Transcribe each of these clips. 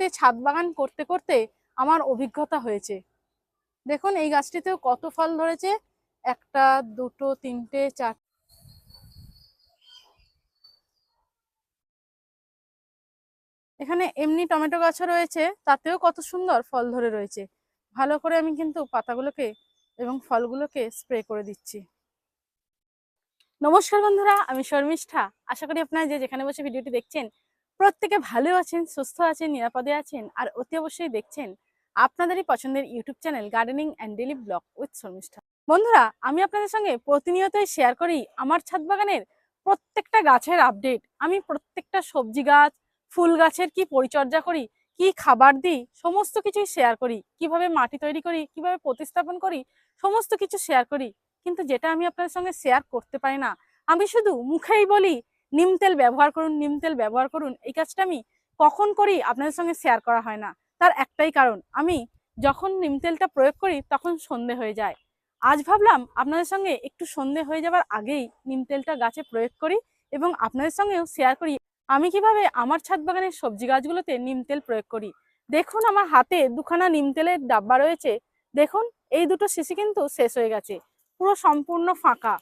করতে ছাদ বাগান করতে করতে আমার অভিজ্ঞতা হয়েছে। দেখুন, এই গাছটিতেও কত ফল ধরেছে। একটা, দুটো, তিনটে, চার এখানে এমনি টমেটো গাছও রয়েছে, তাতেও কত সুন্দর ফল ধরে রয়েছে। ভালো করে আমি কিন্তু পাতাগুলোকে এবং ফলগুলোকে স্প্রে করে দিচ্ছি। নমস্কার বন্ধুরা, আমি শর্মিষ্ঠা। আশা করি আপনারা যে যেখানে বসে ভিডিওটি দেখছেন প্রত্যেকে ভালো আছেন, সুস্থ আছেন, নিরাপদে আছেন, আর অতি অবশ্যই দেখছেন আপনাদেরই পছন্দের YouTube channel gardening and daily blog with Sharmistha বন্ধুরা, আমি আপনাদের সঙ্গে প্রতিনিয়তই শেয়ার করি আমার ছাদ বাগানের প্রত্যেকটা গাছের আপডেট আমি প্রত্যেকটা সবজি গাছ, ফুল গাছের কি পরিচর্যা করি, কি খাবার দিই, সমস্ত কিছুই শেয়ার করি। কীভাবে মাটি তৈরি করি, কীভাবে প্রতিস্থাপন করি, সমস্ত কিছু শেয়ার করি। কিন্তু যেটা আমি আপনাদের সঙ্গে শেয়ার করতে পারি না, আমি শুধু মুখেই বলি নিম তেল ব্যবহার করুন, নিম তেল ব্যবহার করুন, এই কাজটা আমি কখন করি আপনাদের সঙ্গে শেয়ার করা হয় না। তার একটাই কারণ, আমি যখন নিম তেলটা প্রয়োগ করি তখন সন্ধে হয়ে যায়। আজ ভাবলাম আপনাদের সঙ্গে একটু সন্ধে হয়ে যাবার আগেই নিম তেলটা গাছে প্রয়োগ করি এবং আপনাদের সঙ্গেও শেয়ার করি, আমি কীভাবে আমার ছাদ বাগানের সবজি গাছগুলোতে নিম তেল প্রয়োগ করি। দেখুন আমার হাতে দুখানা নিম তেলের ডাব্বা রয়েছে, দেখুন এই দুটো শিশি কিন্তু শেষ হয়ে গেছে, পুরো সম্পূর্ণ ফাঁকা।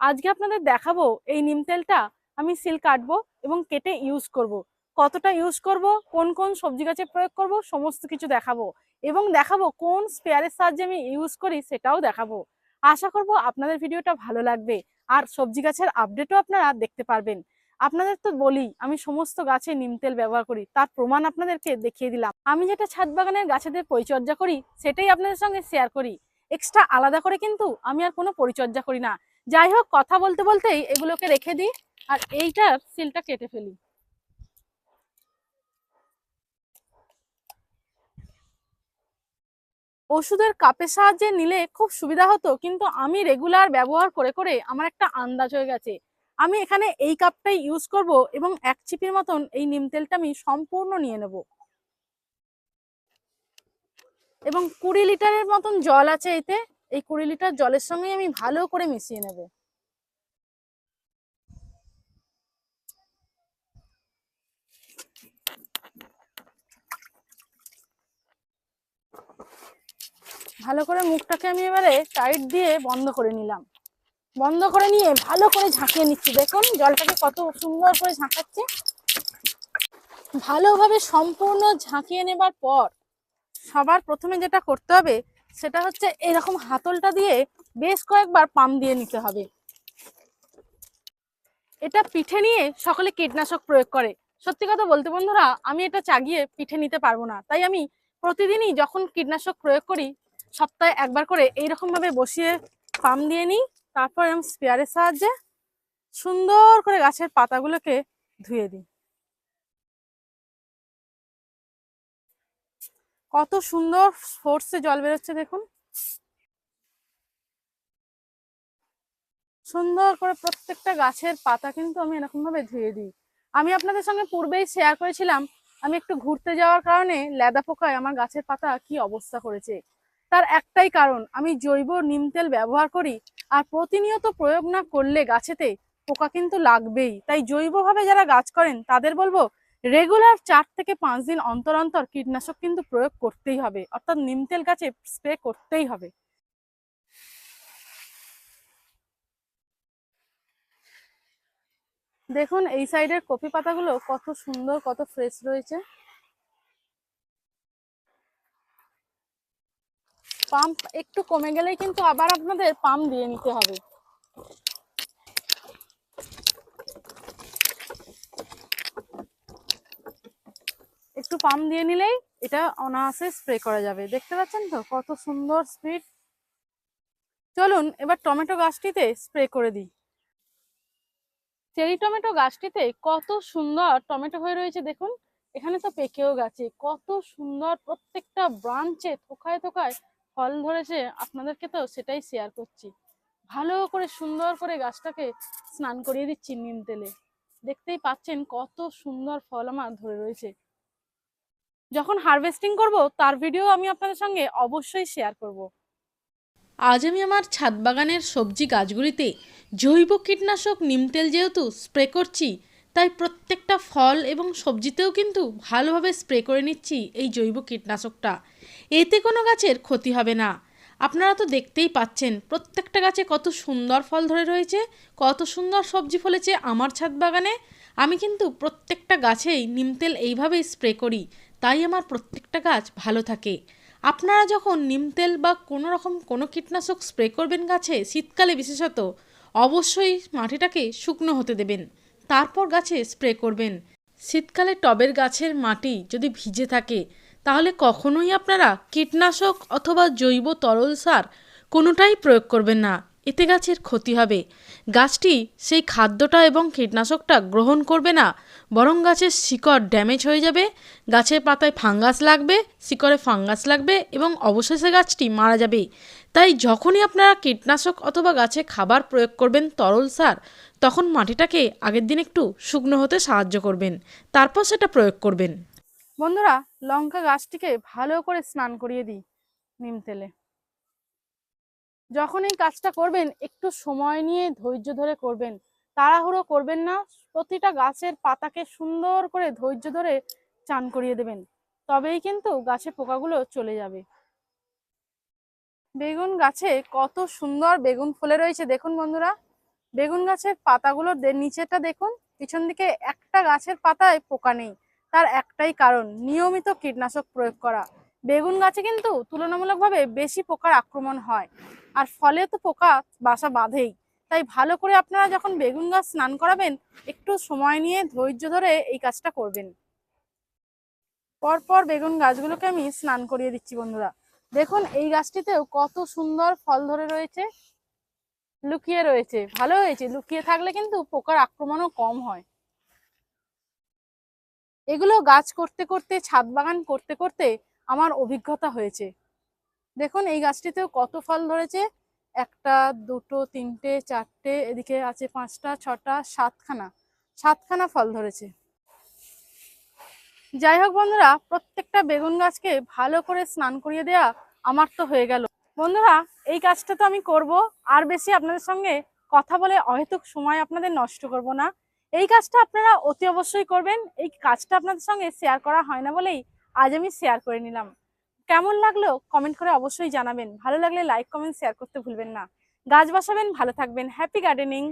আজকে আপনাদের দেখাবো এই নিম তেলটা আমি সিল কাটবো এবং কেটে ইউজ করব। কতটা ইউজ করব, কোন কোন সবজি গাছে প্রয়োগ করব, সমস্ত কিছু দেখাবো এবং দেখাবো কোন স্পেয়ারের সাহায্যে আমি ইউজ করি সেটাও দেখাবো। আশা করব আপনাদের ভিডিওটা ভালো লাগবে। আর সবজি গাছের আপডেটও আপনারা দেখতে পারবেন। আপনাদের তো বলি, আমি সমস্ত গাছে নিম তেল ব্যবহার করি, তার প্রমাণ আপনাদেরকে দেখিয়ে দিলাম। আমি যেটা ছাদ বাগানের গাছেদের পরিচর্যা করি, সেটাই আপনাদের সঙ্গে শেয়ার করি। এক্সট্রা আলাদা করে কিন্তু আমি আর কোনো পরিচর্যা করি না। যাই হোক, কথা বলতে বলতেই এগুলোকে রেখে দিই। আর এইটার সিলটা কেটে ফেলি। ওষুধের কাপের সাহায্যে নিলে খুব সুবিধা হতো, কিন্তু আমি রেগুলার ব্যবহার করে করে আমার একটা আন্দাজ হয়ে গেছে। আমি এখানে এই কাপটাই ইউজ করব এবং এক চিপির মতন এই নিম তেলটা আমি সম্পূর্ণ নিয়ে নেব। এবং কুড়ি লিটারের মতন জল আছে এতে, এই কুড়ি লিটার জলের সঙ্গে আমি ভালো করে মিশিয়ে নেব। ভালো করে মুখটাকে আমি এবারে টাইট দিয়ে বন্ধ করে নিলাম। বন্ধ করে নিয়ে ভালো করে ঝাঁকিয়ে নিচ্ছি। দেখুন, জলটাকে কত সুন্দর করে ঝাঁকাচ্ছে। ভালোভাবে সম্পূর্ণ ঝাঁকিয়ে নেবার পর সবার প্রথমে যেটা করতে হবে, সেটা হচ্ছে এরকম হাতলটা দিয়ে বেশ কয়েকবার পাম দিয়ে নিতে হবে। এটা পিঠে নিয়ে সকলে কীটনাশক প্রয়োগ করে। সত্যি কথা বলতে বন্ধুরা, আমি এটা চাগিয়ে পিঠে নিতে পারব না। তাই আমি প্রতিদিনই যখন কীটনাশক প্রয়োগ করি সপ্তাহে একবার করে এইরকম ভাবে বসিয়ে পাম দিয়ে নিই, তারপর আমি স্পেয়ারের সাহায্যে সুন্দর করে গাছের পাতাগুলোকে ধুয়ে দিই। কত সুন্দর ফোর্সে জল বেরোচ্ছে দেখুন। সুন্দর করে প্রত্যেকটা গাছের পাতা কিন্তু আমি এরকম ভাবে ধুয়ে দিই। আমি আপনাদের সঙ্গে পূর্বেই শেয়ার করেছিলাম, আমি একটু ঘুরতে যাওয়ার কারণে লেদা পোকায় আমার গাছের পাতা কি অবস্থা করেছে। তার একটাই কারণ, আমি জৈব নিম তেল ব্যবহার করি আর প্রতিনিয়ত প্রয়োগ না করলে গাছেতে পোকা কিন্তু লাগবেই। তাই জৈবভাবে যারা গাছ করেন, তাদের বলব রেগুলার চার থেকে পাঁচ দিন অন্তর অন্তর কীটনাশক কিন্তু প্রয়োগ করতেই হবে। অর্থাৎ নিম তেল গাছে স্প্রে করতেই হবে। দেখুন, এই সাইডের কপি পাতাগুলো কত সুন্দর, কত ফ্রেশ রয়েছে। পাম্প একটু কমে গেলেই কিন্তু আবার আপনাদের পাম্প দিয়ে নিতে হবে। একটু পাম্প দিয়ে নিলেই এটা অনায়াসে স্প্রে করা যাবে। দেখতে পাচ্ছেন তো? কত সুন্দর স্পিড চলুন, এবার টমেটো গাছটিতে স্প্রে করে দিই। চেরি টমেটো গাছটিতে কত সুন্দর টমেটো হয়ে রয়েছে দেখুন। এখানে তো পেকেও গেছে। কত সুন্দর প্রত্যেকটা ব্রাঞ্চে থোকায় থোকায় ফল ধরেছে আপনাদেরকে তো সেটাই শেয়ার করছি। ভালো করে সুন্দর করে গাছটাকে স্নান করিয়ে দিচ্ছি নিম তেলে। দেখতেই পাচ্ছেন কত সুন্দর ফল আমার ধরে রয়েছে। যখন হারভেস্টিং করব, তার ভিডিও আমি আপনাদের সঙ্গে অবশ্যই শেয়ার করব। আজ আমি আমার ছাদ বাগানের সবজি গাছগুলিতে জৈব কীটনাশক নিম তেল যেহেতু স্প্রে করছি তাই প্রত্যেকটা ফল এবং সবজিতেও কিন্তু ভালোভাবে স্প্রে করে নিচ্ছি এই জৈব কীটনাশকটা। এতে কোনো গাছের ক্ষতি হবে না। আপনারা তো দেখতেই পাচ্ছেন প্রত্যেকটা গাছে কত সুন্দর ফল ধরে রয়েছে, কত সুন্দর সবজি ফলেছে আমার ছাদ বাগানে। আমি কিন্তু প্রত্যেকটা গাছেই নিম তেল এইভাবেই স্প্রে করি, তাই আমার প্রত্যেকটা গাছ ভালো থাকে। আপনারা যখন নিম তেল বা কোনো রকম কোনো কীটনাশক স্প্রে করবেন গাছে, শীতকালে বিশেষত, অবশ্যই মাটিটাকে শুকনো হতে দেবেন। তারপর গাছে স্প্রে করবেন। শীতকালে টবের গাছের মাটি যদি ভিজে থাকে, তাহলে কখনোই আপনারা কীটনাশক অথবা জৈব তরল সার কোনোটাই প্রয়োগ করবেন না। এতে গাছের ক্ষতি হবে। গাছটি সেই খাদ্যটা এবং কীটনাশকটা গ্রহণ করবে না, বরং গাছের শিকড় ড্যামেজ হয়ে যাবে, গাছের পাতায় ফাঙ্গাস লাগবে, শিকড়ে ফাঙ্গাস লাগবে এবং অবশেষে গাছটি মারা যাবে। তাই যখনই আপনারা কীটনাশক অথবা গাছে খাবার প্রয়োগ করবেন তরল সার তখন মাটিটাকে আগের দিন একটু শুকনো হতে সাহায্য করবেন, তারপর সেটা প্রয়োগ করবেন। বন্ধুরা, লঙ্কা গাছটিকে ভালো করে স্নান করিয়ে দিই নিম তেলে। যখন এই কাজটা করবেন, একটু সময় নিয়ে ধৈর্য ধরে করবেন। তাড়াহুড়ো করবেন না, প্রতিটা গাছের পাতাকে সুন্দর করে ধৈর্য ধরে চান করিয়ে দেবেন, তবেই কিন্তু গাছে পোকাগুলো চলে যাবে। বেগুন গাছে কত সুন্দর বেগুন ফুলে রয়েছে, দেখুন বন্ধুরা। বেগুন গাছের পাতাগুলোর দে- নিচেটা দেখুন, পিছন দিকে একটা গাছের পাতায় পোকা নেই, তার একটাই কারণ, নিয়মিত কীটনাশক প্রয়োগ করা। বেগুন গাছে কিন্তু তুলনামূলকভাবে বেশি পোকার আক্রমণ হয়, আর ফলে তো পোকা বাসা বাঁধেই। তাই ভালো করে আপনারা যখন বেগুন গাছ স্নান করাবেন, একটু সময় নিয়ে ধৈর্য ধরে এই কাজটা করবেন। পরপর বেগুন গাছগুলোকে আমি স্নান করিয়ে দিচ্ছি বন্ধুরা। দেখুন, এই গাছটিতেও কত সুন্দর ফল ধরে রয়েছে। লুকিয়ে রয়েছে। ভালো হয়েছে। লুকিয়ে থাকলে কিন্তু পোকার আক্রমণও কম হয়। এগুলো গাছ করতে করতে, ছাদ বাগান করতে করতে আমার অভিজ্ঞতা হয়েছে। দেখুন, এই গাছটিতেও কত ফল ধরেছে। একটা, দুটো, তিনটে, চারটে, এদিকে আছে পাঁচটা, ছটা, সাতখানা। সাতখানা ফল ধরেছে। যাই হোক বন্ধুরা, প্রত্যেকটা বেগুন গাছকে ভালো করে স্নান করিয়ে দেয়া আমার তো হয়ে গেল। বন্ধুরা, এই কাজটা তো আমি করব। আর বেশি আপনাদের সঙ্গে কথা বলে অহেতুক সময় আপনাদের নষ্ট করব না। এই কাজটা আপনারা অতি অবশ্যই করবেন। এই কাজটা আপনাদের সঙ্গে শেয়ার করা হয় না বলেই আজ আমি শেয়ার করে নিলাম। কেমন লাগল কমেন্ট করে অবশ্যই জানাবেন। ভালো লাগলে লাইক কমেন্ট শেয়ার করতে ভুলবেন না। গাছ বসাবেন, ভালো থাকবেন। Happy gardening